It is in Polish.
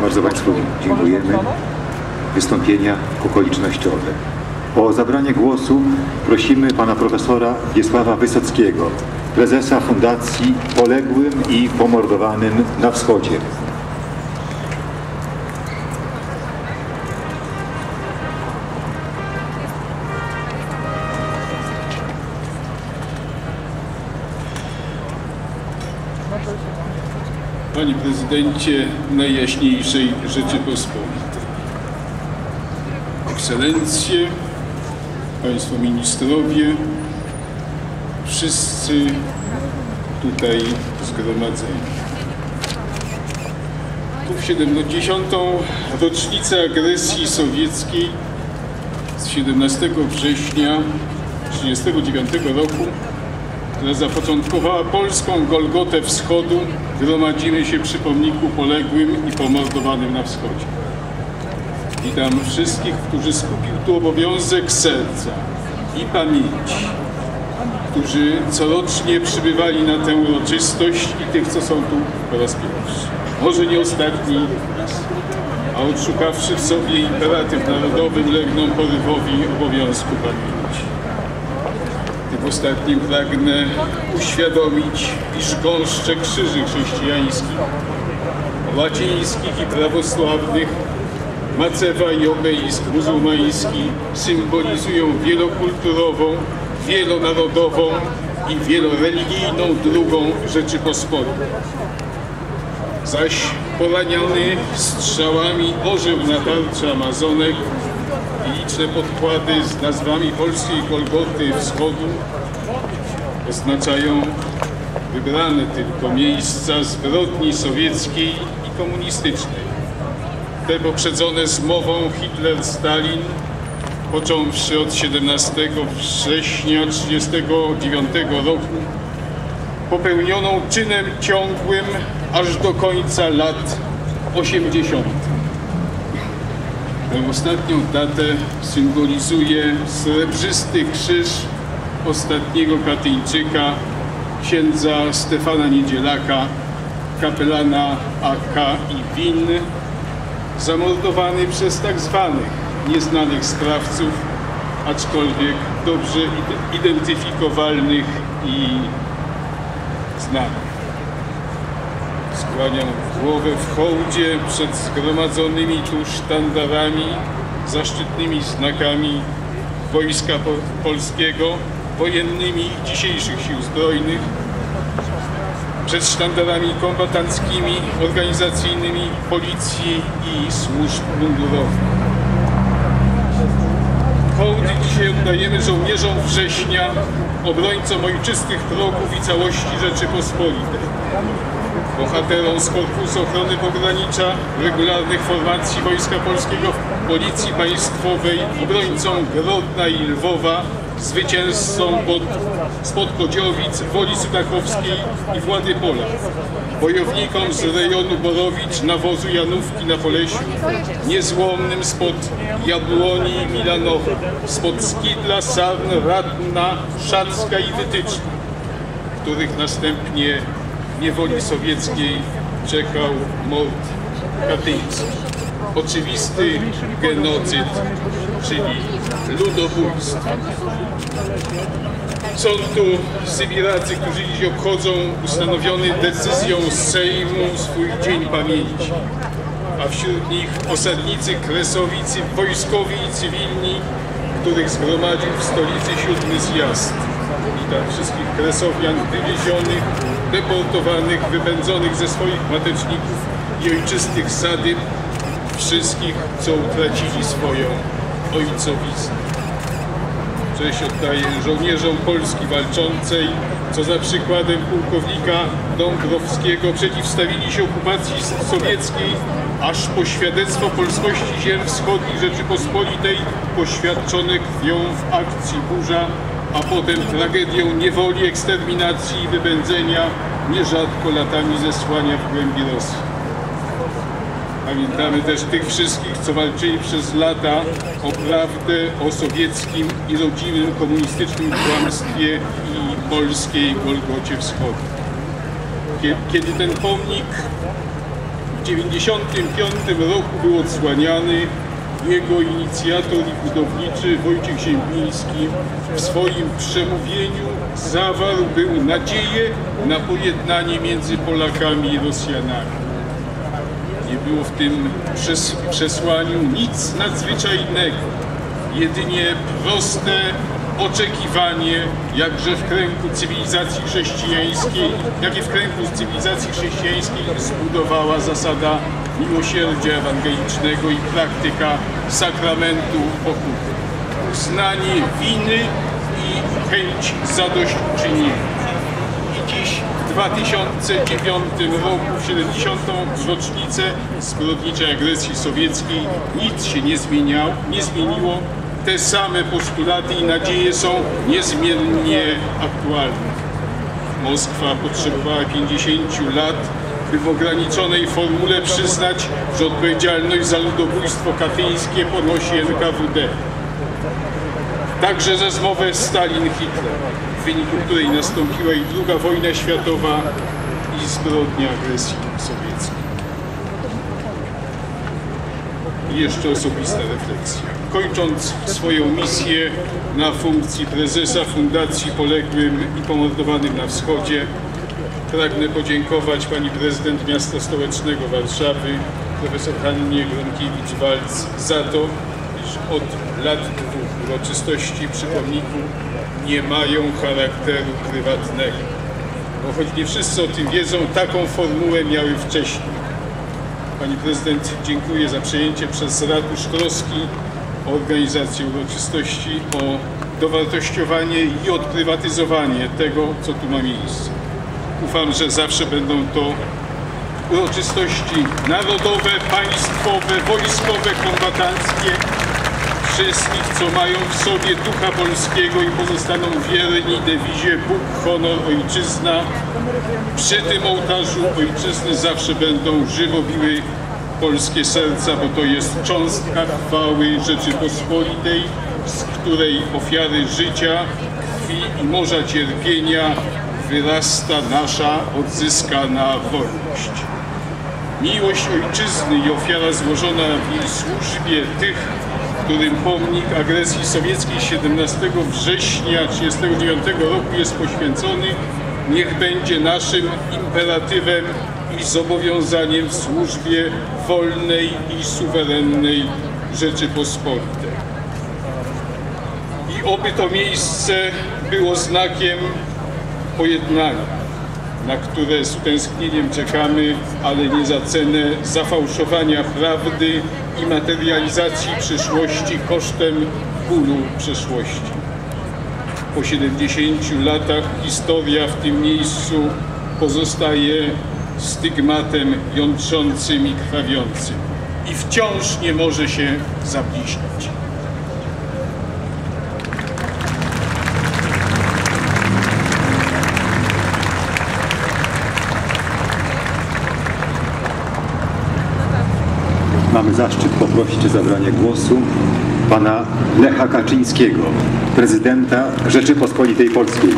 Bardzo Państwu dziękujemy. Wystąpienia okolicznościowe. O zabranie głosu prosimy pana profesora Wiesława Wysockiego, prezesa Fundacji Poległym i Pomordowanym na Wschodzie. Panie Prezydencie Najjaśniejszej Rzeczypospolitej, Ekscelencje, Państwo Ministrowie, wszyscy tutaj zgromadzeni. Tu w 70. rocznicę agresji sowieckiej z 17 września 1939 roku która zapoczątkowała polską Golgotę Wschodu, gromadzimy się przy pomniku poległym i pomordowanym na wschodzie. Witam wszystkich, którzy skupił tu obowiązek serca i pamięci, którzy corocznie przybywali na tę uroczystość i tych, co są tu po raz pierwszy. Może nie ostatni a odszukawszy w sobie imperatyw narodowy, legną porywowi obowiązku pamięci. W ostatnim pragnę uświadomić, iż gąszcze krzyży chrześcijańskich, łacińskich i prawosławnych, macewa i obelisk muzułmański symbolizują wielokulturową, wielonarodową i wieloreligijną drugą Rzeczypospolitą. Zaś poraniony strzałami orzeł na tarczy Amazonek liczne podkłady z nazwami polskiej Golgoty Wschodu oznaczają wybrane tylko miejsca zbrodni sowieckiej i komunistycznej. Te poprzedzone zmową Hitler-Stalin, począwszy od 17 września 1939 roku, popełnioną czynem ciągłym aż do końca lat 80. Ostatnią datę symbolizuje srebrzysty krzyż ostatniego Katyńczyka, księdza Stefana Niedzielaka, kapelana AK i WIN, zamordowany przez tak zwanych nieznanych sprawców, aczkolwiek dobrze identyfikowalnych i znanych. Skłaniam głowę w hołdzie przed zgromadzonymi tu sztandarami, zaszczytnymi znakami Wojska Polskiego, wojennymi dzisiejszych sił zbrojnych, przed sztandarami kombatanckimi, organizacyjnymi policji i służb mundurowych. Hołd dzisiaj oddajemy żołnierzom września, obrońcom ojczystych progów i całości Rzeczypospolitej bohaterom z Korpusu Ochrony Pogranicza, regularnych formacji Wojska Polskiego, Policji Państwowej, obrońcom Grodna i Lwowa, zwycięzcom pod, spod Kodziowic, Woli Sudakowskiej i Włady Pola, bojownikom z rejonu Borowicz, nawozu Janówki na Polesiu, niezłomnym spod Jabłoni i Milanowa, spod Skidla, Sarn, Radna, Szacka i Wytyczna, których następnie niewoli sowieckiej czekał mord katyński. Oczywisty genocyd, czyli ludobójstwo. Są tu Sybiracy, którzy dziś obchodzą ustanowiony decyzją Sejmu swój Dzień Pamięci, a wśród nich osadnicy Kresowicy, wojskowi i cywilni, których zgromadził w stolicy siódmy zjazd. Witam wszystkich Kresowian wywiezionych, deportowanych, wypędzonych ze swoich mateczników i ojczystych sadybr, wszystkich, co utracili swoją ojcowiznę. Cześć oddaję żołnierzom Polski walczącej, co za przykładem pułkownika Dąbrowskiego przeciwstawili się okupacji sowieckiej, aż po świadectwo polskości ziem wschodnich Rzeczypospolitej poświadczone krwią w akcji Burza a potem tragedią niewoli, eksterminacji i wypędzenia, nierzadko latami zesłania w głębi Rosji. Pamiętamy też tych wszystkich, co walczyli przez lata o prawdę o sowieckim i rodzimym komunistycznym kłamstwie i polskiej Golgocie Wschodniej. Kiedy ten pomnik W 1995 roku był odsłaniany jego inicjator i budowniczy Wojciech Ziembiński w swoim przemówieniu zawarł był nadzieję na pojednanie między Polakami i Rosjanami. Nie było w tym przes przesłaniu nic nadzwyczajnego, jedynie proste oczekiwanie, jakże w kręgu cywilizacji chrześcijańskiej, jakie w kręgu cywilizacji chrześcijańskiej zbudowała zasada miłosierdzia ewangelicznego i praktyka sakramentu pokuty. Uznanie winy i chęć zadośćuczynienia. I dziś w 2009 roku, w 70. rocznicę zbrodniczej agresji sowieckiej, nic się nie, zmieniało, nie zmieniło. Te same postulaty i nadzieje są niezmiennie aktualne. Moskwa potrzebowała 50 lat, by w ograniczonej formule przyznać, że odpowiedzialność za ludobójstwo katyńskie ponosi NKWD. Także za zmowę Stalin-Hitler, w wyniku której nastąpiła i druga wojna światowa i zbrodnia agresji sowieckiej. I jeszcze osobista refleksja. Kończąc swoją misję na funkcji prezesa Fundacji Poległym i Pomordowanym na Wschodzie, pragnę podziękować pani prezydent miasta stołecznego Warszawy, profesor Hannie Gronkiewicz-Walc za to, iż od lat dwóch uroczystości przy pomniku nie mają charakteru prywatnego. Bo choć nie wszyscy o tym wiedzą, taką formułę miały wcześniej. Pani prezydent, dziękuję za przejęcie przez Ratusz troski organizację uroczystości, o dowartościowanie i odprywatyzowanie tego, co tu ma miejsce. Ufam, że zawsze będą to uroczystości narodowe, państwowe, wojskowe, kombatanckie, wszystkich, co mają w sobie ducha polskiego i pozostaną wierni dewizie Bóg, honor, ojczyzna. Przy tym ołtarzu ojczyzny zawsze będą żywo biły polskie serca, bo to jest cząstka chwały Rzeczypospolitej, z której ofiary życia, krwi i morza cierpienia wyrasta nasza odzyskana wolność. Miłość ojczyzny i ofiara złożona w jej służbie tych, którym pomnik agresji sowieckiej 17 września 1939 roku jest poświęcony, niech będzie naszym imperatywem i zobowiązaniem w służbie wolnej i suwerennej Rzeczypospolitej. I oby to miejsce było znakiem pojednania, na które z utęsknieniem czekamy, ale nie za cenę zafałszowania prawdy i materializacji przyszłości kosztem bólu przeszłości. Po 70 latach historia w tym miejscu pozostaje stygmatem jątrzącym i krwawiącym i wciąż nie może się zabliźnić. Mamy zaszczyt poprosić o zabranie głosu pana Lecha Kaczyńskiego, prezydenta Rzeczypospolitej Polskiej.